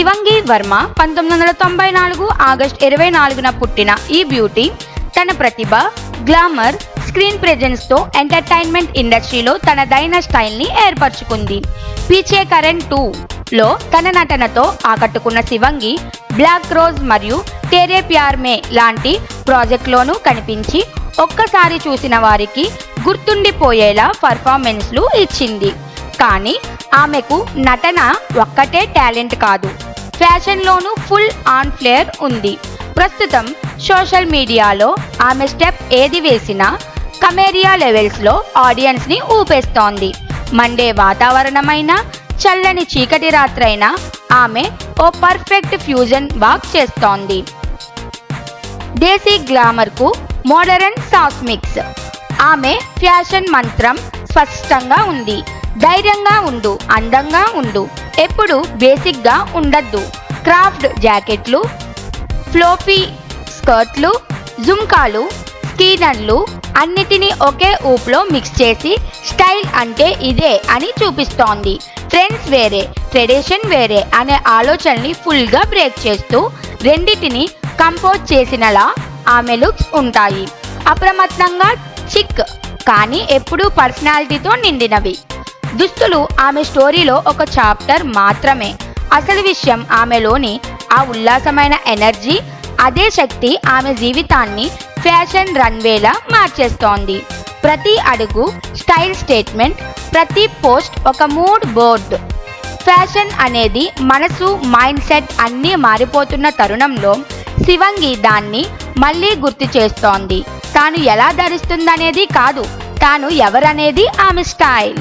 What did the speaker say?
శివంగి వర్మ పంతొమ్మిది వందల తొంభై నాలుగు ఆగస్ట్ ఇరవై నాలుగున పుట్టిన ఈ బ్యూటీ తన ప్రతిభ గ్లామర్ స్క్రీన్ ప్రెజెన్స్తో ఎంటర్టైన్మెంట్ ఇండస్ట్రీలో తనదైన స్టైల్ని ఏర్పరచుకుంది. పీచే కరెంట్ టూ లో తన నటనతో ఆకట్టుకున్న శివంగి బ్లాక్ రోజ్ మరియు టేరే ప్యార్ మే లాంటి ప్రాజెక్ట్లోనూ కనిపించి ఒక్కసారి చూసిన వారికి గుర్తుండిపోయేలా పర్ఫార్మెన్స్లు ఇచ్చింది. కానీ ఆమెకు నటన ఒక్కటే టాలెంట్ కాదు. ఫ్యాషన్లోనూ ఫుల్ ఆన్ ఫ్లేర్ ఉంది. ప్రస్తుతం సోషల్ మీడియాలో ఆమె స్టెప్ ఏది వేసినా కమేరియా లెవెల్స్లో ఆడియన్స్ని ఊపేస్తోంది. మండే వాతావరణమైన చల్లని చీకటి రాత్రైనా ఆమె ఓ పర్ఫెక్ట్ ఫ్యూజన్ వాక్ చేస్తోంది. దేశీ గ్లామర్కు మోడరన్ సాస్ మిక్స్. ఆమె ఫ్యాషన్ మంత్రం స్పష్టంగా ఉంది. ధైర్యంగా ఉండు అందంగా ఉండు. ఎప్పుడు బేసిక్గా ఉండద్దు. క్రాఫ్ట్ జాకెట్లు ఫ్లోఫీ స్కర్ట్లు జుంకాలు స్కీనర్లు అన్నిటినీ ఒకే ఊపులో మిక్స్ చేసి స్టైల్ అంటే ఇదే అని చూపిస్తోంది. ట్రెండ్స్ వేరే ట్రెడిషన్ వేరే అనే ఆలోచనని ఫుల్గా బ్రేక్ చేస్తూ రెండిటిని కంపోజ్ చేసినలా ఆమె లుక్స్ ఉంటాయి. అప్రమత్తంగా చిక్ కానీ ఎప్పుడూ పర్సనాలిటీతో నిండినవి. దుస్తులు ఆమె స్టోరీలో ఒక చాప్టర్ మాత్రమే. అసలు విషయం ఆమెలోని ఆ ఉల్లాసమైన ఎనర్జీ అదే శక్తి ఆమె జీవితాన్ని ఫ్యాషన్ రన్వేలా మార్చేస్తోంది. ప్రతి అడుగు స్టైల్ స్టేట్మెంట్ ప్రతి పోస్ట్ ఒక మూడ్ బోర్డ్. ఫ్యాషన్ అనేది మనసు మైండ్ సెట్ అన్నీ మారిపోతున్న తరుణంలో శివంగి దాన్ని మళ్ళీ గుర్తు చేస్తోంది. తాను ఎలా ధరిస్తుందనేది కాదు తాను ఎవరనేది ఆమె స్టైల్.